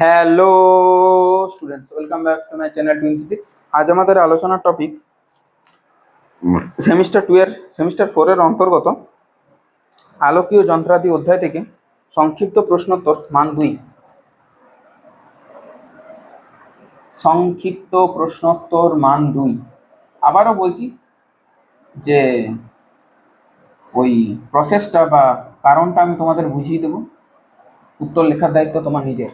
Hello students welcome back to my channel twenty six আজ আমাদের আলোচনার টপিক সেমিস্টার টু এর সেমিস্টার ফোরের অন্তর্গত আলোকীয় যন্ত্রাদি অধ্যায় থেকে সংক্ষিপ্ত প্রশ্নোত্তর মান দুই। সংক্ষিপ্ত প্রশ্নোত্তর মান দুই। আবারও বলছি যে ওই প্রসেসটা বা কারণটা আমি তোমাদের বুঝিয়ে দেবো। উত্তর লেখার দায়িত্ব তোমার নিজের।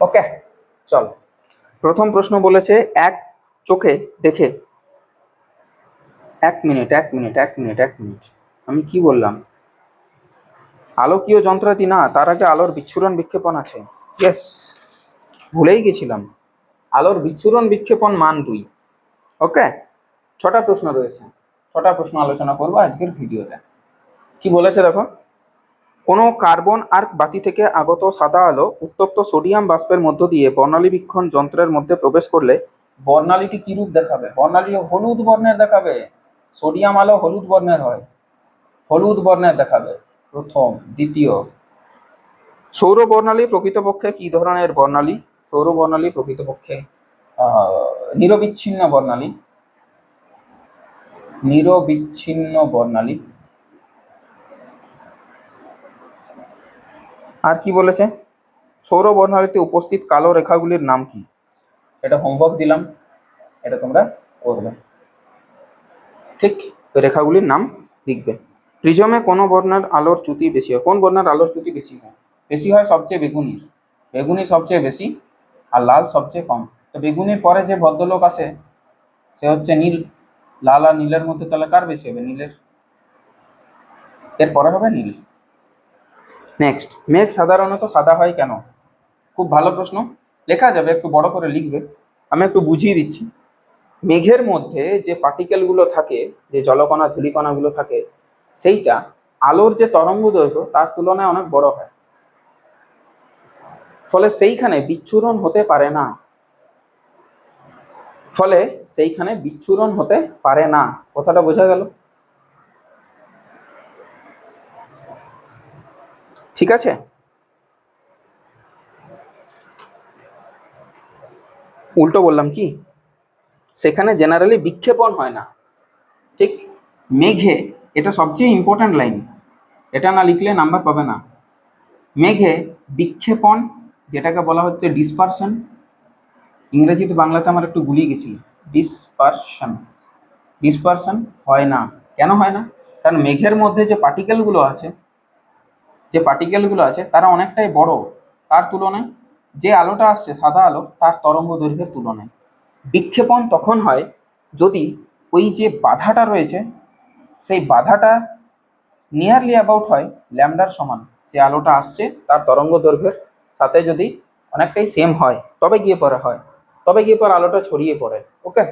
ওকে চল। প্রথম প্রশ্ন বলেছে, এক চোখে দেখে, এক মিনিট এক মিনিট এক মিনিট এক মিনিট আমি কি বললাম? আলোকীয় যন্ত্রাদি না তার আগে আলোর বিচ্ছুরণ বিক্ষেপণ আছে। ইয়েস ভুলেই গেছিলাম। আলোর বিচ্ছুরণ বিক্ষেপণ মান দুই। ওকে ছটা প্রশ্ন রয়েছে। ছটা প্রশ্ন আলোচনা করব আজকের ভিডিওতে। কি বলেছে দেখো? কোনো কার্বন আর্ক বাতি থেকে আগত সাদা আলো উত্তপ্ত সোডিয়াম বাষ্পের মধ্য দিয়ে বর্ণালীবীক্ষণ যন্ত্রের মধ্যে প্রবেশ করলে বর্ণালীটি কি রূপ দেখাবে? বর্ণালী হলুদ বর্ণের দেখাবে। সোডিয়াম আলো হলুদ বর্ণের হয়। হলুদ বর্ণের দেখাবে। প্রথম দ্বিতীয়। সৌর বর্ণালী প্রকৃতপক্ষে কি ধরনের বর্ণালী? সৌর বর্ণালী প্রকৃতপক্ষে নিরবিচ্ছিন্ন বর্ণালী। নিরবিচ্ছিন্ন বর্ণালী। আর কি বলেছে? সৌর বর্ণালীতে উপস্থিত কালো রেখাগুলির নাম কি? এটা হোমওয়ার্ক দিলাম এটা তোমরা করবে। ঠিক রেখাগুলির নাম লিখবে। প্রিজমে কোন বর্ণের আলোর চ্যুতি বেশি হয়? কোন বর্ণের আলোর চ্যুতি বেশি হয়? বেশি হয় সবচেয়ে বেগুনির। বেগুনি সবচেয়ে বেশি আর লাল সবচেয়ে কম। তো বেগুনির পরে যে ভদ্রলোক আসে সে হচ্ছে নীল। লাল আর নীলের মধ্যে তাহলে কার বেশি হবে? নীলের। এর পরে হবে নীল। নেক্সট মেঘ সাধারণত সাদা হয় কেন? খুব ভালো প্রশ্ন। লেখা যাবে, একটু বড় করে লিখবে। আমি একটু বুঝিয়ে দিচ্ছি। মেঘের মধ্যে যে পার্টিকেলগুলো থাকে, যে জলকণা, ধূলিকণাগুলো থাকে, সেইটা আলোর যে তরঙ্গ দৈর্ঘ্য, তার তুলনায় অনেক বড় হয়। ফলে সেইখানে বিচ্ছুরণ হতে পারে না। ফলে সেইখানে বিচ্ছুরণ হতে পারে না। কথাটা বোঝা গেল? ঠিক আছে? উল্টো বললাম কি? সেখানে জেনারেলি বিক্ষেপণ হয় না। ঠিক? মেঘে, এটা সবচেয়ে ইম্পর্ট্যান্ট লাইন এটা না লিখলে নাম্বার পাবে না। মেঘে বিক্ষেপণ, যেটাকে বলা হচ্ছে ডিসপারশন ইংরেজিতে, বাংলাতে আমার একটু গুলিয়ে গেছিল। ডিসপারশন ডিসপারশন হয় না। কেন হয় না? কারণ মেঘের মধ্যে যে পার্টিকেলগুলো আছে যে পার্টিকেলগুলো আছে, তারা অনেকটাই বড়। তার তুলনায় যে আলোটা আসছে, সাদা আলো, তার তরঙ্গ দৈর্ঘ্যের তুলনায়। বিক্ষেপণ তখন হয় যদি ওই যে বাধাটা রয়েছে, সেই বাধাটা নিয়ারলি অ্যাবাউট হয় ল্যামডার সমান। যে আলোটা আসছে, তার তরঙ্গ দৈর্ঘ্যের সাথে যদি অনেকটাই সেম হয়, তবে গিয়ে পরে হয়। তবে গিয়ে পরে আলোটা ছড়িয়ে পড়ে ওকে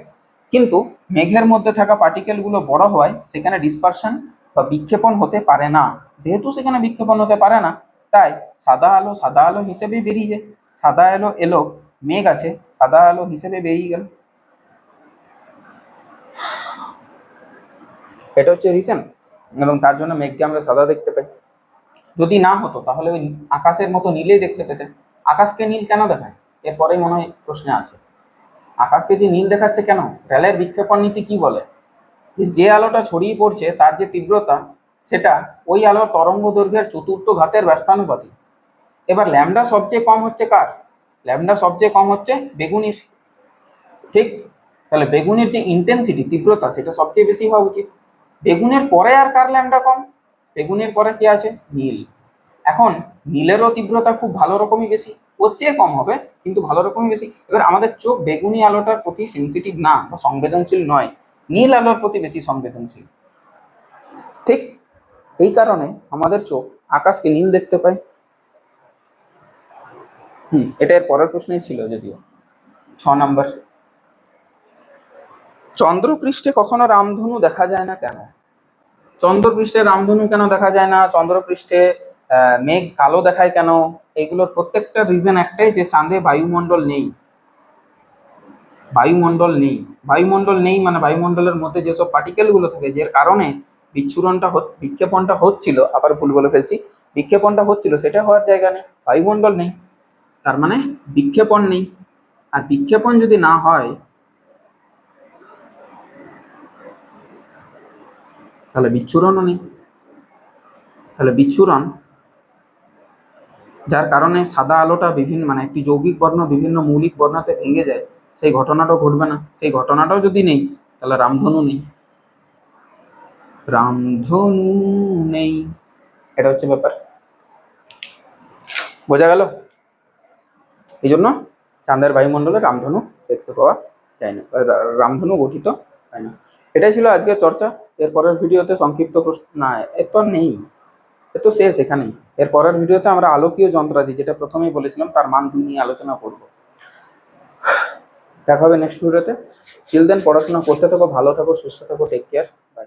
কিন্তু মেঘের মধ্যে থাকা পার্টিকেলগুলো বড় হওয়ায় সেখানে ডিসপারশন বা বিক্ষেপণ হতে পারে না। যেহেতু সেখানে বিক্ষেপণ হতে পারে না, তাই সাদা আলো সাদা আলো হিসেবেই বেরিয়ে যায় সাদা আলো এলো, মেঘ আছে, সাদা আলো হিসেবে বেরিয়ে গেল। এটা হচ্ছে রিজন এবং তার জন্য মেঘকে আমরা সাদা দেখতে পাই। যদি না হতো, তাহলে ওই আকাশের মতো নীলেই দেখতে পেতেন। আকাশকে নীল কেন দেখায়? এরপরেই মনে হয় প্রশ্নে আছে। আকাশকে যে নীল দেখাচ্ছে কেন? রেলের বিক্ষেপণ নীতি কি বলে? যে যে আলোটা ছড়িয়ে পড়ছে, তার যে তীব্রতা সেটা ওই আলোর তরঙ্গ দৈর্ঘ্যের চতুর্থ ঘাতের ব্যস্তানুপাতিক। এবার ল্যামডা সবচেয়ে কম হচ্ছে কার? ল্যামডা সবচেয়ে কম হচ্ছে বেগুনির। ঠিক? তাহলে বেগুনের যে ইন্টেন্সিটি তীব্রতা, সেটা সবচেয়ে বেশি হওয়া উচিত। বেগুনের পরে আর কার ল্যামডা কম? বেগুনের পরে কি আছে? নীল। এখন নীলেরও তীব্রতা খুব ভালো রকমই বেশি। ওর চেয়ে কম হবে, কিন্তু ভালো রকমই বেশি। এবার আমাদের চোখ বেগুনি আলোটার প্রতি সেন্সিটিভ না, বা সংবেদনশীল নয়। নীল আলোর প্রতি বেশি সংবেদনশীল। ঠিক? এই কারণে আমাদের চোখ আকাশকে নীল দেখতে পায়। হুম, এটা এর পরের প্রশ্নই ছিল যদিও। ছ নাম্বার। চন্দ্রপৃষ্ঠে কখনো রামধনু দেখা যায় না কেন? চন্দ্রপৃষ্ঠে রামধনু কেন দেখা যায় না? চন্দ্রপৃষ্ঠে মেঘ কালো দেখায় কেন? এগুলোর প্রত্যেকটা রিজন একটাই যে চাঁদে বায়ুমণ্ডল নেই। বায়ুমণ্ডল নেই। বায়ুমণ্ডল নেই মানে বায়ুমণ্ডলের মধ্যে যেসব পার্টিকেলগুলো থাকে যে কারণে বিচ্ছুরণটা বিক্ষেপণটা হচ্ছিল, আবার ভুল বলে ফেলছি, বিক্ষেপণটা হচ্ছিল, সেটা হওয়ার জায়গা নেই, বায়ুমণ্ডল নেই, তার মানে বিক্ষেপণ নেই। আর বিক্ষেপণ যদি না হয়, তাহলে বিচ্ছুরণও নেই। তাহলে বিচ্ছুরণ, যার কারণে সাদা আলোটা বিভিন্ন মানে একটি যৌগিক বর্ণ বিভিন্ন মৌলিক বর্ণতে ভেঙে যায়, সেই ঘটনাটাও ঘটবে না। সেই ঘটনাটাও যদি নেই, তাহলে রামধনু নেই। রামধনু নেই এটা হচ্ছে ব্যাপার। বোঝা গেল? এই জন্য চাঁদের বায়ুমণ্ডলে রামধনু দেখতে পাওয়া যায় না। রামধনু গঠিত হয় না। এটাই ছিল আজকের চর্চা। এর পরের ভিডিওতে সংক্ষিপ্ত প্রশ্ন, না এর তো আর নেই। এ তো শেষ এখানেই। এর পরের ভিডিওতে আমরা আলোকীয় যন্ত্রাদি যেটা প্রথমেই বলেছিলাম, তার মান দুই নিয়ে আলোচনা করব। দেখা হবে নেক্সট ভিডিওতে। চিল দেন পড়াশোনা করতে থাকো, ভালো থাকো, সুস্থ থাকো টেক কেয়ার বাই